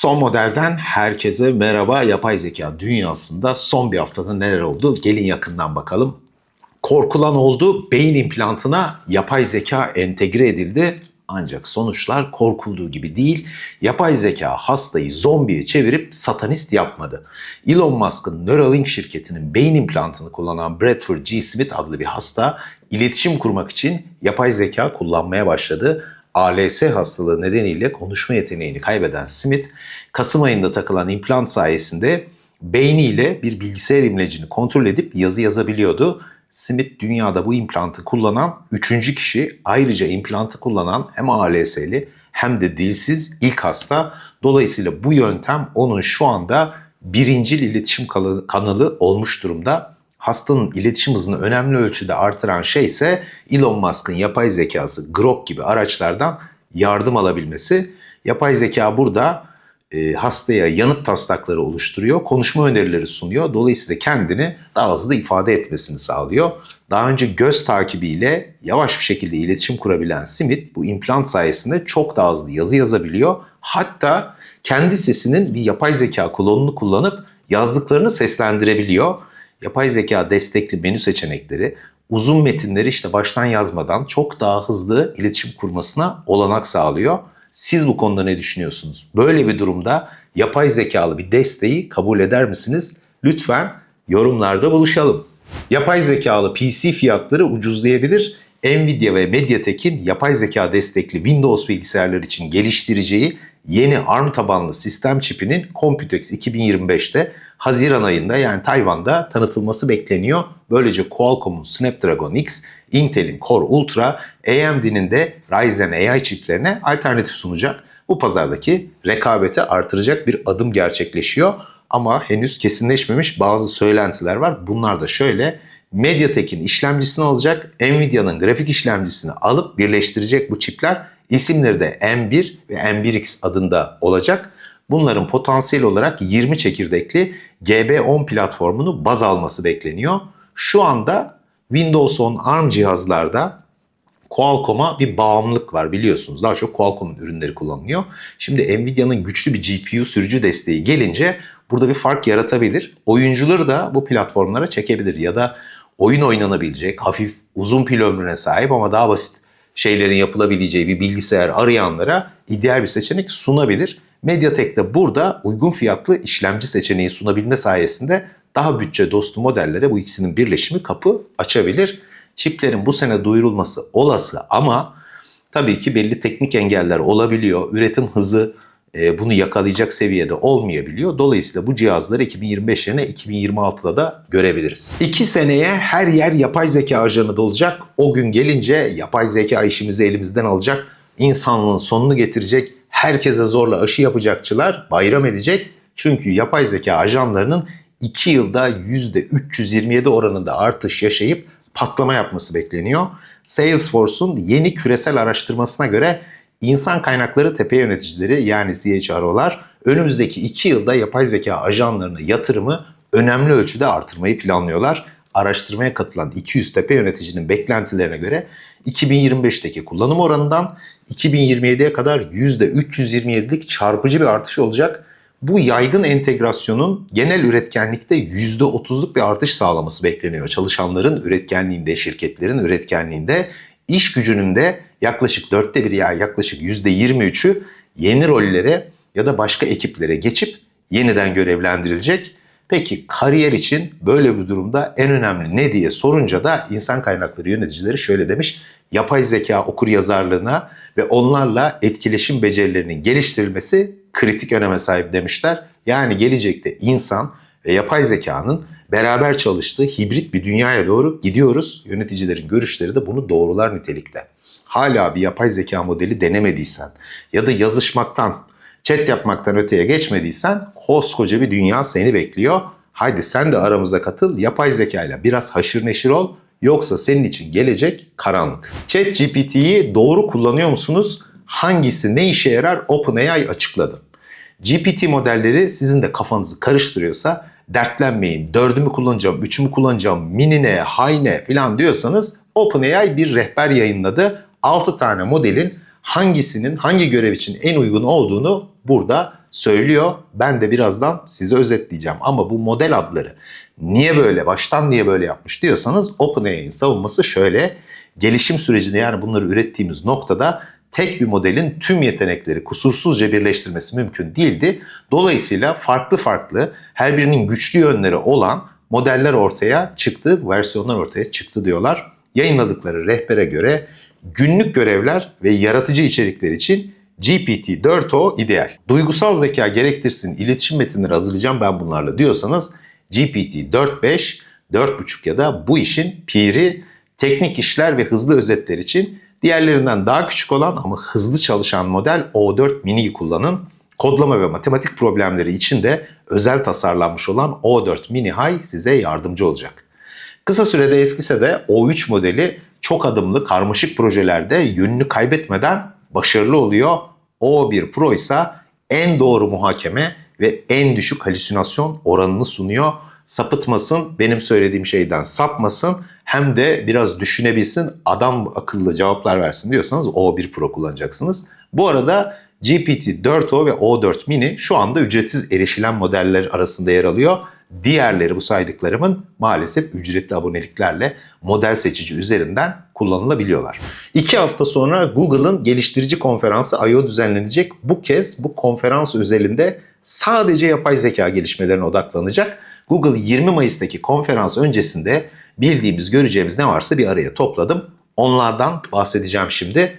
Son modelden herkese merhaba. Yapay zeka dünyasında son bir haftada neler oldu? Gelin yakından bakalım. Korkulan oldu. Beyin implantına yapay zeka entegre edildi. Ancak sonuçlar korkulduğu gibi değil. Yapay zeka hastayı zombiye çevirip satanist yapmadı. Elon Musk'ın Neuralink şirketinin beyin implantını kullanan Bradford G. Smith adlı bir hasta iletişim kurmak için yapay zeka kullanmaya başladı. ALS hastalığı nedeniyle konuşma yeteneğini kaybeden Smith, Kasım ayında takılan implant sayesinde beyniyle bir bilgisayar imlecini kontrol edip yazı yazabiliyordu. Smith dünyada bu implantı kullanan üçüncü kişi. Ayrıca implantı kullanan hem ALS'li hem de dilsiz ilk hasta. Dolayısıyla bu yöntem onun şu anda birincil iletişim kanalı- olmuş durumda. Hastanın iletişim hızını önemli ölçüde artıran şey ise Elon Musk'ın yapay zekası Grok gibi araçlardan yardım alabilmesi. Yapay zeka burada e, hastaya yanıt taslakları oluşturuyor, konuşma önerileri sunuyor. Dolayısıyla kendini daha hızlı ifade etmesini sağlıyor. Daha önce göz takibiyle yavaş bir şekilde iletişim kurabilen Smith bu implant sayesinde çok daha hızlı yazı yazabiliyor. Hatta kendi sesinin bir yapay zeka klonunu kullanıp yazdıklarını seslendirebiliyor. Yapay zeka destekli menü seçenekleri uzun metinleri işte baştan yazmadan çok daha hızlı iletişim kurmasına olanak sağlıyor. Siz bu konuda ne düşünüyorsunuz? Böyle bir durumda yapay zekalı bir desteği kabul eder misiniz? Lütfen yorumlarda buluşalım. Yapay zekalı PC fiyatları ucuzlayabilir. Nvidia ve Mediatek'in yapay zeka destekli Windows bilgisayarlar için geliştireceği yeni ARM tabanlı sistem çipinin Computex 2025'te Haziran ayında yani Tayvan'da tanıtılması bekleniyor. Böylece Qualcomm'un Snapdragon X, Intel'in Core Ultra, AMD'nin de Ryzen AI çiplerine alternatif sunacak. Bu pazardaki rekabeti artıracak bir adım gerçekleşiyor. Ama henüz kesinleşmemiş bazı söylentiler var. Bunlar da şöyle. MediaTek'in işlemcisini alacak, Nvidia'nın grafik işlemcisini alıp birleştirecek bu çipler. İsimleri de M1 ve M1X adında olacak. Bunların potansiyel olarak 20 çekirdekli GB10 platformunu baz alması bekleniyor. Şu anda Windows 10 ARM cihazlarda Qualcomm'a bir bağımlılık var biliyorsunuz. Daha çok Qualcomm'un ürünleri kullanılıyor. Şimdi Nvidia'nın güçlü bir GPU sürücü desteği gelince burada bir fark yaratabilir. Oyuncuları da bu platformlara çekebilir ya da oyun oynanabilecek, hafif uzun pil ömrüne sahip ama daha basit şeylerin yapılabileceği bir bilgisayar arayanlara ideal bir seçenek sunabilir. Mediatek de burada uygun fiyatlı işlemci seçeneği sunabilme sayesinde daha bütçe dostu modellere bu ikisinin birleşimi kapı açabilir. Çiplerin bu sene duyurulması olası ama tabii ki belli teknik engeller olabiliyor. Üretim hızı bunu yakalayacak seviyede olmayabiliyor. Dolayısıyla bu cihazları 2025 yerine 2026'da da görebiliriz. 2 seneye her yer yapay zeka ajanı da olacak. O gün gelince yapay zeka işimizi elimizden alacak. insanlığın sonunu getirecek. Herkese zorla aşı yapacakçılar bayram edecek. Çünkü yapay zeka ajanlarının 2 yılda %327 oranında artış yaşayıp patlama yapması bekleniyor. Salesforce'un yeni küresel araştırmasına göre insan kaynakları tepe yöneticileri yani CHRO'lar önümüzdeki 2 yılda yapay zeka ajanlarına yatırımı önemli ölçüde artırmayı planlıyorlar. Araştırmaya katılan 200 tepe yöneticinin beklentilerine göre 2025'teki kullanım oranından 2027'ye kadar %327'lik çarpıcı bir artış olacak. Bu yaygın entegrasyonun genel üretkenlikte %30'luk bir artış sağlaması bekleniyor. Çalışanların üretkenliğinde, şirketlerin üretkenliğinde, iş gücünün de yaklaşık dörtte biri ya yaklaşık %23'ü yeni rollere ya da başka ekiplere geçip yeniden görevlendirilecek. Peki kariyer için böyle bir durumda en önemli ne diye sorunca da insan kaynakları yöneticileri şöyle demiş. Yapay zeka okur yazarlığına ve onlarla etkileşim becerilerinin geliştirilmesi kritik öneme sahip demişler. Yani gelecekte insan ve yapay zekanın beraber çalıştığı hibrit bir dünyaya doğru gidiyoruz. Yöneticilerin görüşleri de bunu doğrular nitelikte. Hala bir yapay zeka modeli denemediysen ya da yazışmaktan, chat yapmaktan öteye geçmediysen koskoca bir dünya seni bekliyor. Haydi sen de aramıza katıl, yapay zekayla biraz haşır neşir ol. Yoksa senin için gelecek karanlık. ChatGPT'yi doğru kullanıyor musunuz? Hangisi ne işe yarar OpenAI açıkladı. GPT modelleri sizin de kafanızı karıştırıyorsa dertlenmeyin. Dördümü kullanacağım, üçümü kullanacağım, minine, hayne falan diyorsanız OpenAI bir rehber yayınladı. 6 tane modelin hangisinin hangi görev için en uygun olduğunu burada söylüyor. Ben de birazdan size özetleyeceğim. Ama bu model adları niye böyle, baştan niye böyle yapmış diyorsanız OpenAI'nin savunması şöyle. Gelişim sürecinde yani bunları ürettiğimiz noktada tek bir modelin tüm yetenekleri kusursuzca birleştirmesi mümkün değildi. Dolayısıyla farklı farklı her birinin güçlü yönleri olan modeller ortaya çıktı, versiyonlar ortaya çıktı diyorlar. Yayınladıkları rehbere göre günlük görevler ve yaratıcı içerikler için GPT-4o ideal. Duygusal zeka gerektirsin iletişim metinleri hazırlayacağım ben bunlarla diyorsanız GPT-4.5, 4.5 ya da bu işin piri teknik işler ve hızlı özetler için diğerlerinden daha küçük olan ama hızlı çalışan model O4 Mini'yi kullanın. Kodlama ve matematik problemleri için de özel tasarlanmış olan O4 Mini High size yardımcı olacak. Kısa sürede eskise de O3 modeli çok adımlı karmaşık projelerde yönünü kaybetmeden başarılı oluyor. O1 Pro ise en doğru muhakeme ve en düşük halüsinasyon oranını sunuyor. Sapıtmasın, benim söylediğim şeyden sapmasın hem de biraz düşünebilsin, adam akıllı cevaplar versin diyorsanız O1 Pro kullanacaksınız. Bu arada GPT-4o ve O4 Mini şu anda ücretsiz erişilen modeller arasında yer alıyor. Diğerleri bu saydıklarımın maalesef ücretli aboneliklerle model seçici üzerinden kullanılabiliyorlar. İki hafta sonra Google'ın geliştirici konferansı I.O. düzenlenecek. Bu kez bu konferans özelinde sadece yapay zeka gelişmelerine odaklanacak. Google 20 Mayıs'taki konferans öncesinde bildiğimiz, göreceğimiz ne varsa bir araya topladım. Onlardan bahsedeceğim şimdi.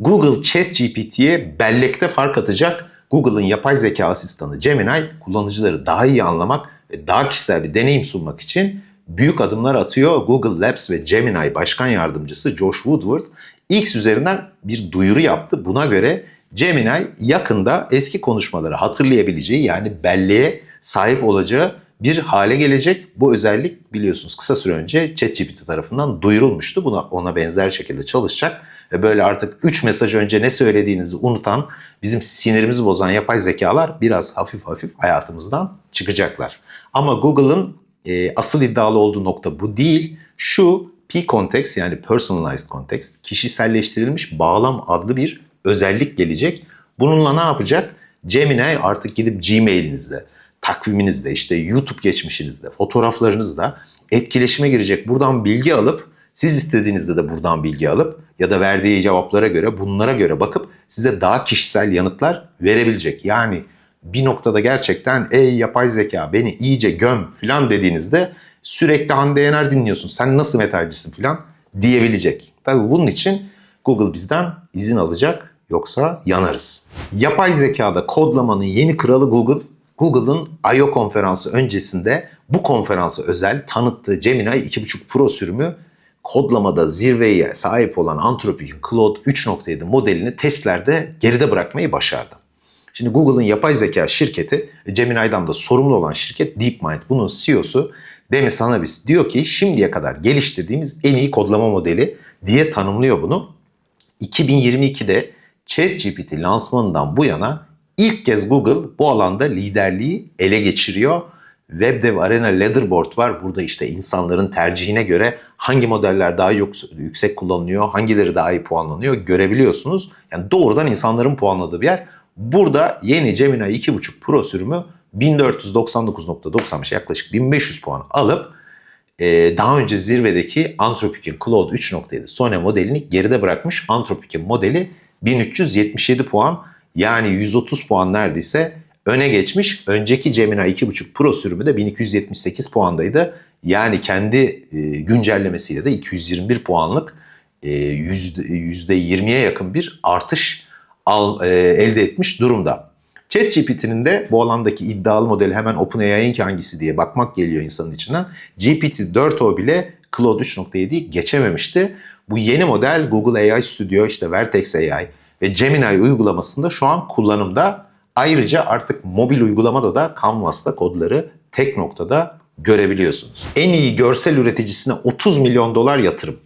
Google ChatGPT'ye bellekte fark atacak Google'ın yapay zeka asistanı Gemini kullanıcıları daha iyi anlamak daha kişisel bir deneyim sunmak için büyük adımlar atıyor. Google Labs ve Gemini Başkan Yardımcısı Josh Woodward X üzerinden bir duyuru yaptı. Buna göre Gemini yakında eski konuşmaları hatırlayabileceği yani belleğe sahip olacağı bir hale gelecek. Bu özellik biliyorsunuz kısa süre önce ChatGPT tarafından duyurulmuştu. Buna ona benzer şekilde çalışacak ve böyle artık 3 mesaj önce ne söylediğinizi unutan, bizim sinirimizi bozan yapay zekalar biraz hafif hafif hayatımızdan çıkacaklar. Ama Google'ın e, asıl iddialı olduğu nokta bu değil. Şu P-Context yani Personalized Context, kişiselleştirilmiş bağlam adlı bir özellik gelecek. Bununla ne yapacak? Gemini artık gidip Gmail'inizde, takviminizde, işte YouTube geçmişinizde, fotoğraflarınızda etkileşime girecek. Buradan bilgi alıp siz istediğinizde de buradan bilgi alıp ya da verdiği cevaplara göre bunlara göre bakıp size daha kişisel yanıtlar verebilecek. Yani bir noktada gerçekten ey yapay zeka beni iyice göm filan dediğinizde sürekli Hande Yener dinliyorsun. Sen nasıl metalcisin filan diyebilecek. Tabii bunun için Google bizden izin alacak yoksa yanarız. Yapay zekada kodlamanın yeni kralı Google. Google'ın I.O. konferansı öncesinde bu konferansı özel tanıttığı Gemini 2.5 Pro sürümü kodlamada zirveye sahip olan Anthropic'in Claude 3.7 modelini testlerde geride bırakmayı başardı. Şimdi Google'ın yapay zeka şirketi, Gemini'den da sorumlu olan şirket DeepMind. Bunun CEO'su Demis Hassabis diyor ki şimdiye kadar geliştirdiğimiz en iyi kodlama modeli diye tanımlıyor bunu. 2022'de ChatGPT lansmanından bu yana ilk kez Google bu alanda liderliği ele geçiriyor. WebDev Arena Leaderboard var. Burada işte insanların tercihine göre hangi modeller daha yüksek kullanılıyor, hangileri daha iyi puanlanıyor görebiliyorsunuz. Yani doğrudan insanların puanladığı bir yer. Burada yeni Gemini 2.5 Pro sürümü 1499.95 yaklaşık 1500 puan alıp e, daha önce zirvedeki Anthropic'in Claude 3.7 Sone modelini geride bırakmış. Anthropic'in modeli 1377 puan yani 130 puan neredeyse öne geçmiş. Önceki Gemini 2.5 Pro sürümü de 1278 puandaydı. Yani kendi e, güncellemesiyle de 221 puanlık e, %20'ye yakın bir artış al, e, elde etmiş durumda. ChatGPT'nin de bu alandaki iddialı modeli hemen OpenAI'nin hangisi diye bakmak geliyor insanın içinden. GPT-4o bile Claude 3.7'yi geçememişti. Bu yeni model Google AI Studio, işte Vertex AI ve Gemini uygulamasında şu an kullanımda. Ayrıca artık mobil uygulamada da Canvas'ta kodları tek noktada görebiliyorsunuz. En iyi görsel üreticisine 30 milyon dolar yatırım.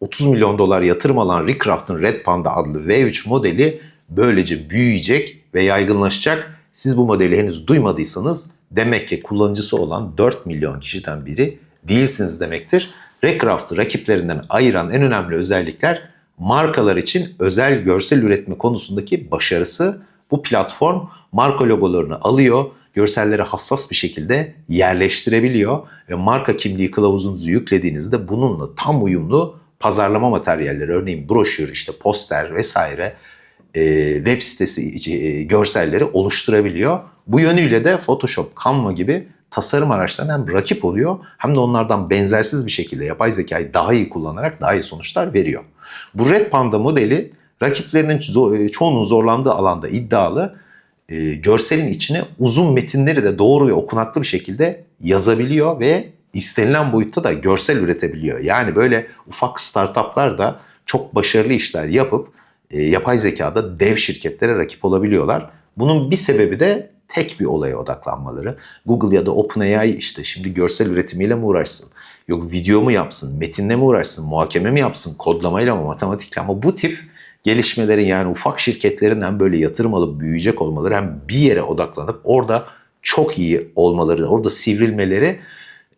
30 milyon dolar yatırım alan Recraft'ın Red Panda adlı V3 modeli böylece büyüyecek ve yaygınlaşacak. Siz bu modeli henüz duymadıysanız demek ki kullanıcısı olan 4 milyon kişiden biri değilsiniz demektir. Recraft'ı rakiplerinden ayıran en önemli özellikler markalar için özel görsel üretme konusundaki başarısı. Bu platform marka logolarını alıyor, görselleri hassas bir şekilde yerleştirebiliyor ve marka kimliği kılavuzunuzu yüklediğinizde bununla tam uyumlu pazarlama materyalleri, örneğin broşür, işte poster vesaire e, web sitesi e, görselleri oluşturabiliyor. Bu yönüyle de Photoshop, Canva gibi tasarım araçlarına hem rakip oluyor hem de onlardan benzersiz bir şekilde yapay zekayı daha iyi kullanarak daha iyi sonuçlar veriyor. Bu Red Panda modeli rakiplerinin ço- e, çoğunun zorlandığı alanda iddialı e, görselin içine uzun metinleri de doğru ve okunaklı bir şekilde yazabiliyor ve istenilen boyutta da görsel üretebiliyor. Yani böyle ufak startuplar da çok başarılı işler yapıp e, yapay zekada dev şirketlere rakip olabiliyorlar. Bunun bir sebebi de tek bir olaya odaklanmaları. Google ya da OpenAI işte şimdi görsel üretimiyle mi uğraşsın? Yok video mu yapsın, metinle mi uğraşsın, muhakeme mi yapsın, kodlamayla mı, matematikle ama bu tip gelişmelerin yani ufak şirketlerinden böyle yatırım alıp büyüyecek olmaları hem bir yere odaklanıp orada çok iyi olmaları, orada sivrilmeleri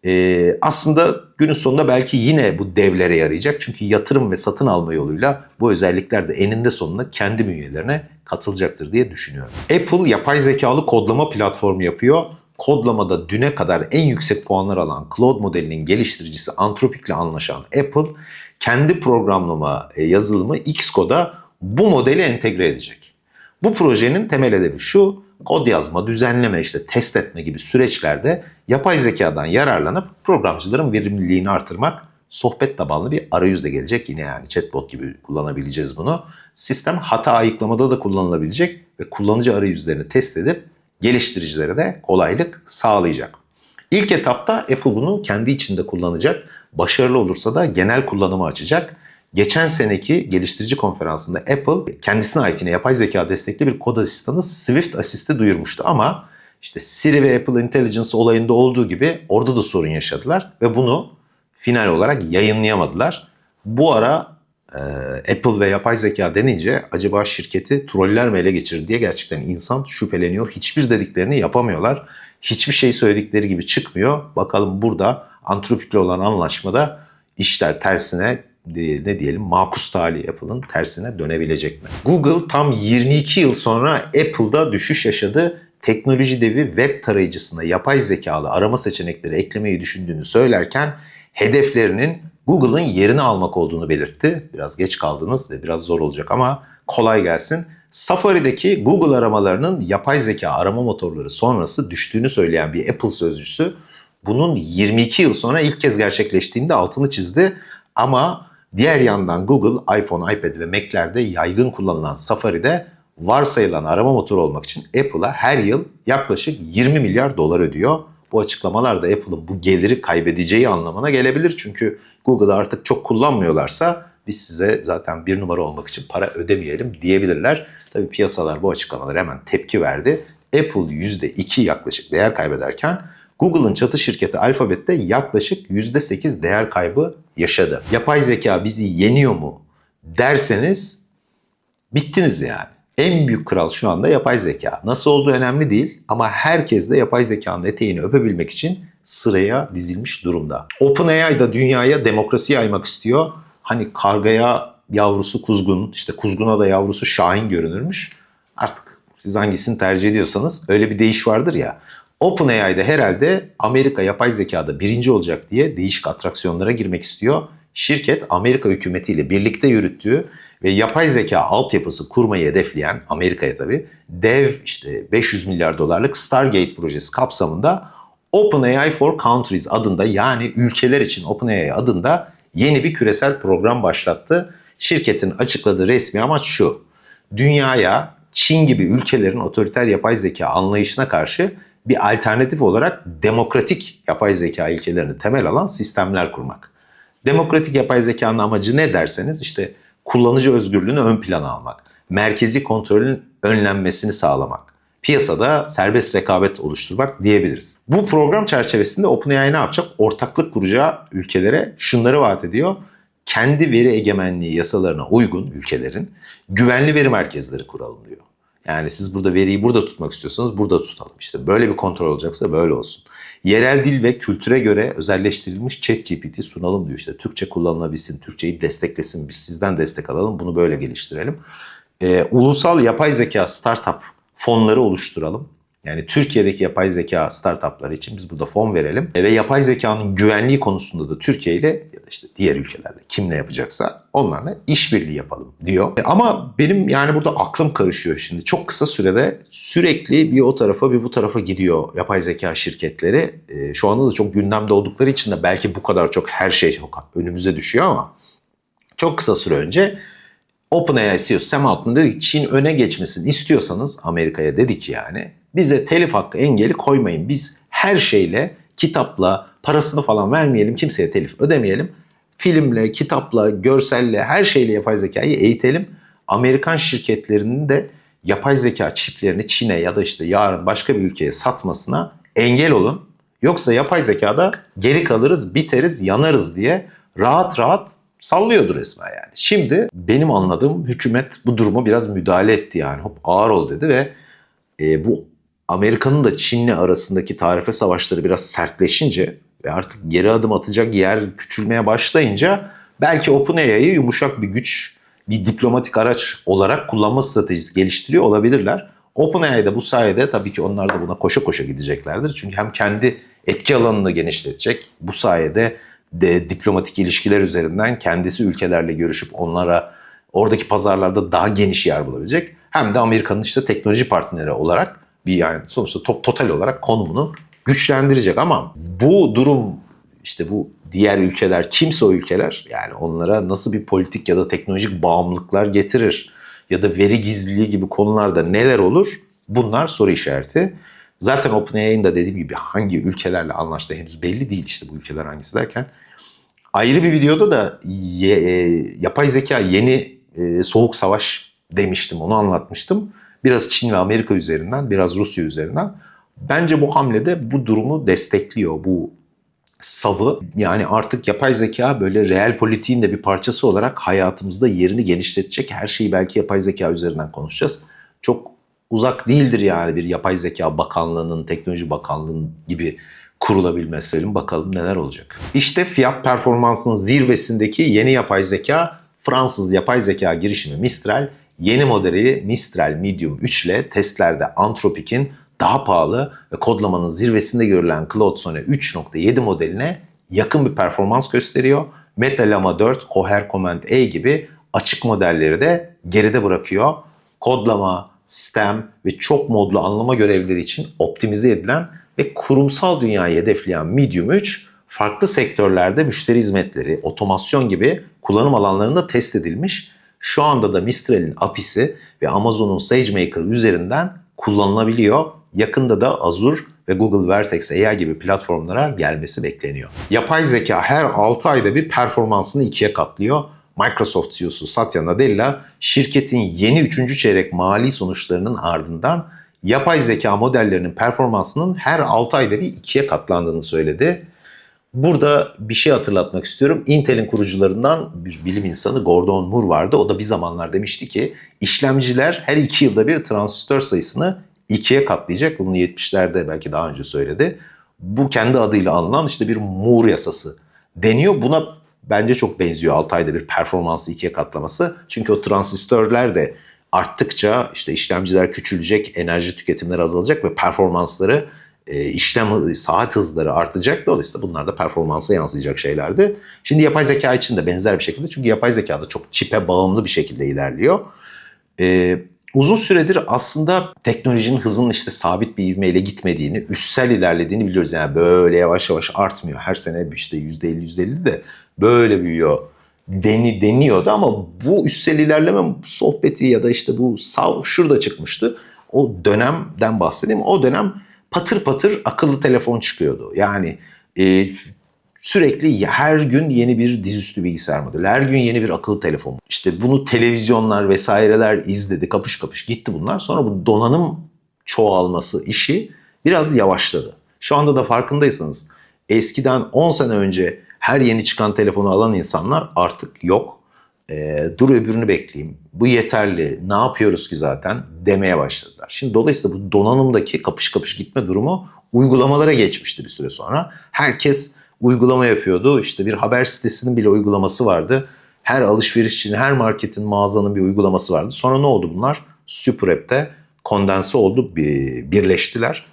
e, aslında günün sonunda belki yine bu devlere yarayacak. Çünkü yatırım ve satın alma yoluyla bu özellikler de eninde sonunda kendi bünyelerine katılacaktır diye düşünüyorum. Apple yapay zekalı kodlama platformu yapıyor. Kodlamada düne kadar en yüksek puanlar alan Claude modelinin geliştiricisi Anthropic ile anlaşan Apple kendi programlama e, yazılımı Xcode'a bu modeli entegre edecek. Bu projenin temel hedefi şu, kod yazma, düzenleme, işte test etme gibi süreçlerde yapay zekadan yararlanıp programcıların verimliliğini artırmak, sohbet tabanlı bir arayüz de gelecek. Yine yani chatbot gibi kullanabileceğiz bunu. Sistem hata ayıklamada da kullanılabilecek ve kullanıcı arayüzlerini test edip geliştiricilere de kolaylık sağlayacak. İlk etapta Apple bunu kendi içinde kullanacak. Başarılı olursa da genel kullanımı açacak. Geçen seneki geliştirici konferansında Apple kendisine ait yine yapay zeka destekli bir kod asistanı Swift Assist'i duyurmuştu ama işte Siri ve Apple Intelligence olayında olduğu gibi orada da sorun yaşadılar ve bunu final olarak yayınlayamadılar. Bu ara e, Apple ve yapay zeka denince acaba şirketi troller mi ele geçirdi diye gerçekten insan şüpheleniyor. Hiçbir dediklerini yapamıyorlar. Hiçbir şey söyledikleri gibi çıkmıyor. Bakalım burada Antropik'le olan anlaşmada işler tersine ne diyelim makus tali Apple'ın tersine dönebilecek mi? Google tam 22 yıl sonra Apple'da düşüş yaşadı. Teknoloji devi web tarayıcısına yapay zekalı arama seçenekleri eklemeyi düşündüğünü söylerken hedeflerinin Google'ın yerini almak olduğunu belirtti. Biraz geç kaldınız ve biraz zor olacak ama kolay gelsin. Safari'deki Google aramalarının yapay zeka arama motorları sonrası düştüğünü söyleyen bir Apple sözcüsü bunun 22 yıl sonra ilk kez gerçekleştiğinde altını çizdi. Ama diğer yandan Google, iPhone, iPad ve Mac'lerde yaygın kullanılan Safari'de varsayılan arama motoru olmak için Apple'a her yıl yaklaşık 20 milyar dolar ödüyor. Bu açıklamalar da Apple'ın bu geliri kaybedeceği anlamına gelebilir. Çünkü Google'ı artık çok kullanmıyorlarsa biz size zaten bir numara olmak için para ödemeyelim diyebilirler. Tabii piyasalar bu açıklamalara hemen tepki verdi. Apple %2 yaklaşık değer kaybederken Google'ın çatı şirketi Alphabet'te yaklaşık %8 değer kaybı yaşadı. Yapay zeka bizi yeniyor mu derseniz bittiniz yani. En büyük kral şu anda yapay zeka. Nasıl olduğu önemli değil ama herkes de yapay zekanın eteğini öpebilmek için sıraya dizilmiş durumda. OpenAI da dünyaya demokrasi yaymak istiyor. Hani kargaya yavrusu kuzgun, işte kuzguna da yavrusu şahin görünürmüş. Artık siz hangisini tercih ediyorsanız öyle bir değiş vardır ya. OpenAI'de herhalde Amerika yapay zekada birinci olacak diye değişik atraksiyonlara girmek istiyor. Şirket Amerika hükümetiyle birlikte yürüttüğü ve yapay zeka altyapısı kurmayı hedefleyen Amerika'ya tabii dev işte 500 milyar dolarlık Stargate projesi kapsamında OpenAI for Countries adında yani ülkeler için OpenAI adında yeni bir küresel program başlattı. Şirketin açıkladığı resmi amaç şu. Dünyaya Çin gibi ülkelerin otoriter yapay zeka anlayışına karşı bir alternatif olarak demokratik yapay zeka ilkelerini temel alan sistemler kurmak. Demokratik yapay zekanın amacı ne derseniz işte kullanıcı özgürlüğünü ön plana almak, merkezi kontrolün önlenmesini sağlamak, piyasada serbest rekabet oluşturmak diyebiliriz. Bu program çerçevesinde OpenAI ne yapacak? Ortaklık kuracağı ülkelere şunları vaat ediyor. Kendi veri egemenliği yasalarına uygun ülkelerin güvenli veri merkezleri kuralım diyor. Yani siz burada veriyi burada tutmak istiyorsanız burada tutalım. İşte böyle bir kontrol olacaksa böyle olsun. Yerel dil ve kültüre göre özelleştirilmiş ChatGPT sunalım diyor. İşte Türkçe kullanılabilsin, Türkçeyi desteklesin, biz sizden destek alalım, bunu böyle geliştirelim. Ee, ulusal yapay zeka startup fonları oluşturalım. Yani Türkiye'deki yapay zeka startupları için biz burada fon verelim. E, Ve yapay zekanın güvenliği konusunda da Türkiye ile ya da işte diğer ülkelerle kim ne yapacaksa onlarla işbirliği yapalım diyor. E, Ama benim yani burada aklım karışıyor şimdi. Çok kısa sürede sürekli bir o tarafa bir bu tarafa gidiyor yapay zeka şirketleri. E, Şu anda da çok gündemde oldukları için de belki bu kadar çok her şey çok önümüze düşüyor ama çok kısa süre önce OpenAI CEO Sam Altman dedi ki Çin öne geçmesini istiyorsanız Amerika'ya dedi ki yani bize telif hakkı engeli koymayın. Biz her şeyle kitapla parasını falan vermeyelim kimseye telif ödemeyelim. Filmle, kitapla, görselle her şeyle yapay zekayı eğitelim. Amerikan şirketlerinin de yapay zeka çiplerini Çin'e ya da işte yarın başka bir ülkeye satmasına engel olun. Yoksa yapay zekada geri kalırız, biteriz, yanarız diye rahat rahat sallıyordu resmen yani. Şimdi benim anladığım hükümet bu duruma biraz müdahale etti yani. Hop ağır ol dedi ve e, bu Amerika'nın da Çin'le arasındaki tarife savaşları biraz sertleşince ve artık geri adım atacak yer küçülmeye başlayınca belki OpenAI'yi yumuşak bir güç, bir diplomatik araç olarak kullanma stratejisi geliştiriyor olabilirler. OpenAI de bu sayede tabii ki onlar da buna koşa koşa gideceklerdir. Çünkü hem kendi etki alanını genişletecek, bu sayede de diplomatik ilişkiler üzerinden kendisi ülkelerle görüşüp onlara oradaki pazarlarda daha geniş yer bulabilecek. Hem de Amerika'nın işte teknoloji partneri olarak bir yani sonuçta top, total olarak konumunu güçlendirecek ama bu durum işte bu diğer ülkeler kimse o ülkeler yani onlara nasıl bir politik ya da teknolojik bağımlılıklar getirir ya da veri gizliliği gibi konularda neler olur bunlar soru işareti. Zaten OpenAI'nin da dediğim gibi hangi ülkelerle anlaştığı henüz belli değil işte bu ülkeler hangisi derken. Ayrı bir videoda da ye- e, yapay zeka yeni e, soğuk savaş demiştim onu anlatmıştım. Biraz Çin ve Amerika üzerinden biraz Rusya üzerinden. Bence bu hamlede bu durumu destekliyor bu savı. Yani artık yapay zeka böyle reel politiğin de bir parçası olarak hayatımızda yerini genişletecek. Her şeyi belki yapay zeka üzerinden konuşacağız. Çok uzak değildir yani bir yapay zeka bakanlığının, teknoloji bakanlığının gibi kurulabilmesi. Bakalım neler olacak. İşte fiyat performansının zirvesindeki yeni yapay zeka Fransız yapay zeka girişimi Mistral yeni modeli Mistral Medium 3 ile testlerde Anthropic'in daha pahalı ve kodlamanın zirvesinde görülen Claude Sonnet 3.7 modeline yakın bir performans gösteriyor. Metalama 4, Coher Command A gibi açık modelleri de geride bırakıyor. Kodlama, STEM ve çok modlu anlama görevleri için optimize edilen ve kurumsal dünyayı hedefleyen Medium 3 farklı sektörlerde müşteri hizmetleri, otomasyon gibi kullanım alanlarında test edilmiş. Şu anda da Mistral'in API'si ve Amazon'un SageMaker üzerinden kullanılabiliyor. Yakında da Azure ve Google Vertex AI gibi platformlara gelmesi bekleniyor. Yapay zeka her 6 ayda bir performansını ikiye katlıyor. Microsoft CEO'su Satya Nadella şirketin yeni 3. çeyrek mali sonuçlarının ardından yapay zeka modellerinin performansının her 6 ayda bir ikiye katlandığını söyledi. Burada bir şey hatırlatmak istiyorum. Intel'in kurucularından bir bilim insanı Gordon Moore vardı. O da bir zamanlar demişti ki işlemciler her iki yılda bir transistör sayısını ikiye katlayacak. Bunu 70'lerde belki daha önce söyledi. Bu kendi adıyla anılan işte bir Moore yasası deniyor. Buna bence çok benziyor 6 ayda bir performansı ikiye katlaması. Çünkü o transistörler de arttıkça işte işlemciler küçülecek, enerji tüketimleri azalacak ve performansları işlem hı- saat hızları artacak. Dolayısıyla bunlar da performansa yansıyacak şeylerdi. Şimdi yapay zeka için de benzer bir şekilde çünkü yapay zeka da çok çipe bağımlı bir şekilde ilerliyor. E, uzun süredir aslında teknolojinin hızının işte sabit bir ivmeyle gitmediğini, üssel ilerlediğini biliyoruz. Yani böyle yavaş yavaş artmıyor. Her sene işte %50 %50 de böyle büyüyor deni, deniyordu ama bu üssel ilerleme sohbeti ya da işte bu sav şurada çıkmıştı. O dönemden bahsedeyim. O dönem patır patır akıllı telefon çıkıyordu. Yani e, sürekli her gün yeni bir dizüstü bilgisayar modeli, her gün yeni bir akıllı telefon. İşte bunu televizyonlar vesaireler izledi, kapış kapış gitti bunlar. Sonra bu donanım çoğalması işi biraz yavaşladı. Şu anda da farkındaysanız eskiden 10 sene önce her yeni çıkan telefonu alan insanlar artık yok. Ee, dur öbürünü bekleyeyim. Bu yeterli. Ne yapıyoruz ki zaten demeye başladılar. Şimdi dolayısıyla bu donanımdaki kapış kapış gitme durumu uygulamalara geçmişti bir süre sonra. Herkes uygulama yapıyordu. İşte bir haber sitesinin bile uygulaması vardı. Her alışverişçinin, her marketin, mağazanın bir uygulaması vardı. Sonra ne oldu bunlar? Super App'te kondense oldu, bir- birleştiler.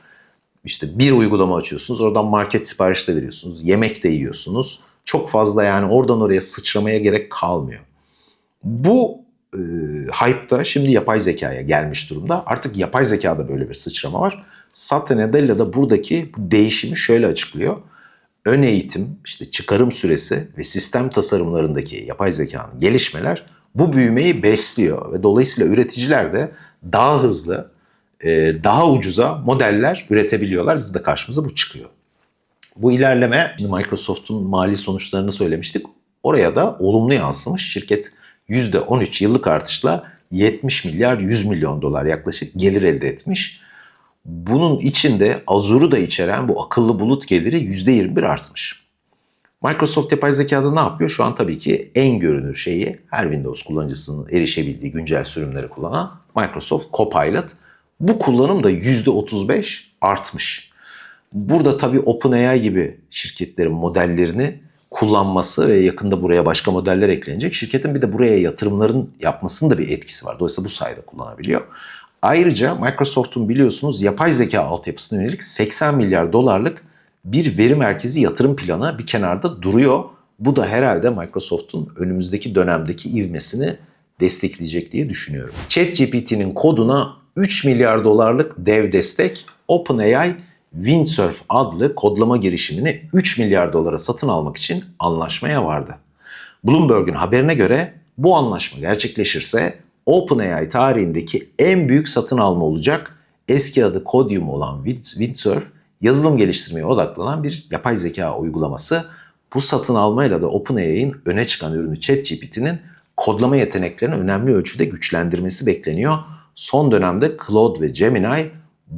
İşte bir uygulama açıyorsunuz, oradan market siparişi de veriyorsunuz, yemek de yiyorsunuz. Çok fazla yani oradan oraya sıçramaya gerek kalmıyor. Bu e, hype da şimdi yapay zekaya gelmiş durumda. Artık yapay zekada böyle bir sıçrama var. Satya Nadella da buradaki bu değişimi şöyle açıklıyor. Ön eğitim, işte çıkarım süresi ve sistem tasarımlarındaki yapay zekanın gelişmeler bu büyümeyi besliyor. Ve dolayısıyla üreticiler de daha hızlı, e, daha ucuza modeller üretebiliyorlar. Biz de karşımıza bu çıkıyor. Bu ilerleme Microsoft'un mali sonuçlarını söylemiştik. Oraya da olumlu yansımış. Şirket %13 yıllık artışla 70 milyar 100 milyon dolar yaklaşık gelir elde etmiş. Bunun içinde Azure'u da içeren bu akıllı bulut geliri %21 artmış. Microsoft yapay zekada ne yapıyor? Şu an tabii ki en görünür şeyi her Windows kullanıcısının erişebildiği güncel sürümleri kullanan Microsoft Copilot. Bu kullanım da %35 artmış. Burada tabii OpenAI gibi şirketlerin modellerini kullanması ve yakında buraya başka modeller eklenecek. Şirketin bir de buraya yatırımların yapmasının da bir etkisi var. Dolayısıyla bu sayede kullanabiliyor. Ayrıca Microsoft'un biliyorsunuz yapay zeka altyapısına yönelik 80 milyar dolarlık bir veri merkezi yatırım planı bir kenarda duruyor. Bu da herhalde Microsoft'un önümüzdeki dönemdeki ivmesini destekleyecek diye düşünüyorum. ChatGPT'nin koduna 3 milyar dolarlık dev destek OpenAI Windsurf adlı kodlama girişimini 3 milyar dolara satın almak için anlaşmaya vardı. Bloomberg'un haberine göre bu anlaşma gerçekleşirse OpenAI tarihindeki en büyük satın alma olacak. Eski adı Codium olan Wind- Windsurf yazılım geliştirmeye odaklanan bir yapay zeka uygulaması. Bu satın almayla da OpenAI'nin öne çıkan ürünü ChatGPT'nin kodlama yeteneklerini önemli ölçüde güçlendirmesi bekleniyor. Son dönemde Claude ve Gemini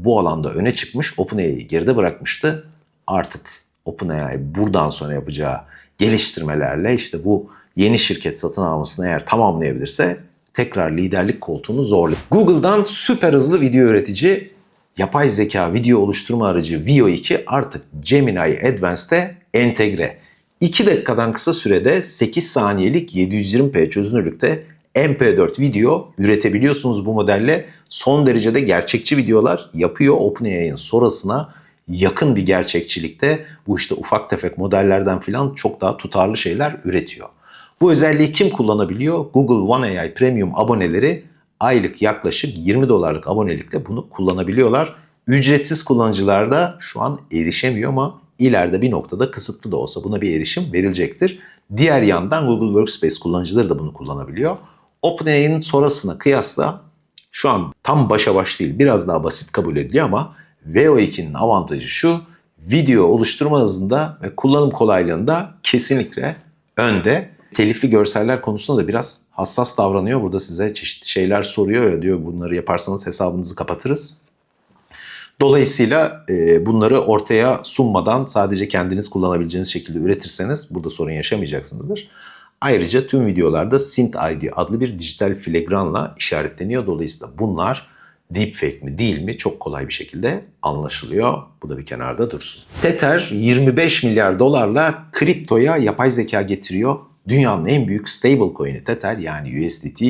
bu alanda öne çıkmış, OpenAI'yi geride bırakmıştı. Artık OpenAI buradan sonra yapacağı geliştirmelerle işte bu yeni şirket satın almasını eğer tamamlayabilirse tekrar liderlik koltuğunu zorlayacak. Google'dan süper hızlı video üretici yapay zeka video oluşturma aracı Veo2 artık Gemini Advanced'e entegre. 2 dakikadan kısa sürede 8 saniyelik 720p çözünürlükte MP4 video üretebiliyorsunuz bu modelle. Son derecede gerçekçi videolar yapıyor OpenAI'nin sonrasına yakın bir gerçekçilikte bu işte ufak tefek modellerden filan çok daha tutarlı şeyler üretiyor. Bu özelliği kim kullanabiliyor? Google One AI Premium aboneleri aylık yaklaşık 20 dolarlık abonelikle bunu kullanabiliyorlar. Ücretsiz kullanıcılar da şu an erişemiyor ama ileride bir noktada kısıtlı da olsa buna bir erişim verilecektir. Diğer yandan Google Workspace kullanıcıları da bunu kullanabiliyor. OpenAI'nin sonrasına kıyasla şu an tam başa baş değil biraz daha basit kabul ediliyor ama VO2'nin avantajı şu video oluşturma hızında ve kullanım kolaylığında kesinlikle önde. Telifli görseller konusunda da biraz hassas davranıyor. Burada size çeşitli şeyler soruyor ya diyor bunları yaparsanız hesabınızı kapatırız. Dolayısıyla e, bunları ortaya sunmadan sadece kendiniz kullanabileceğiniz şekilde üretirseniz burada sorun yaşamayacaksınızdır. Ayrıca tüm videolarda Synth ID adlı bir dijital filigranla işaretleniyor. Dolayısıyla bunlar deepfake mi değil mi çok kolay bir şekilde anlaşılıyor. Bu da bir kenarda dursun. Tether 25 milyar dolarla kriptoya yapay zeka getiriyor. Dünyanın en büyük stablecoin'i Tether yani USDT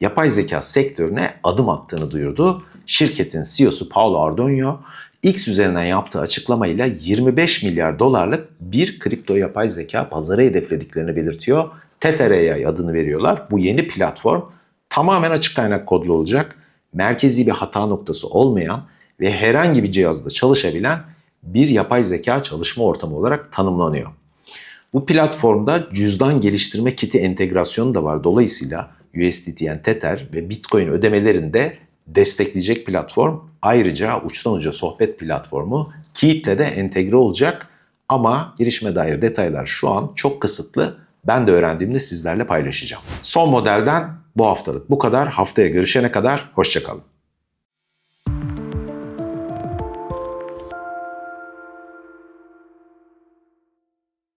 yapay zeka sektörüne adım attığını duyurdu. Şirketin CEO'su Paulo Ardonio X üzerinden yaptığı açıklamayla 25 milyar dolarlık bir kripto yapay zeka pazarı hedeflediklerini belirtiyor. AI adını veriyorlar. Bu yeni platform tamamen açık kaynak kodlu olacak. Merkezi bir hata noktası olmayan ve herhangi bir cihazda çalışabilen bir yapay zeka çalışma ortamı olarak tanımlanıyor. Bu platformda cüzdan geliştirme kiti entegrasyonu da var. Dolayısıyla USDT yani Tether ve Bitcoin ödemelerini de destekleyecek platform. Ayrıca uçtan uca sohbet platformu Keat'le de entegre olacak. Ama girişime dair detaylar şu an çok kısıtlı. Ben de öğrendiğimde sizlerle paylaşacağım. Son modelden bu haftalık bu kadar. Haftaya görüşene kadar hoşçakalın.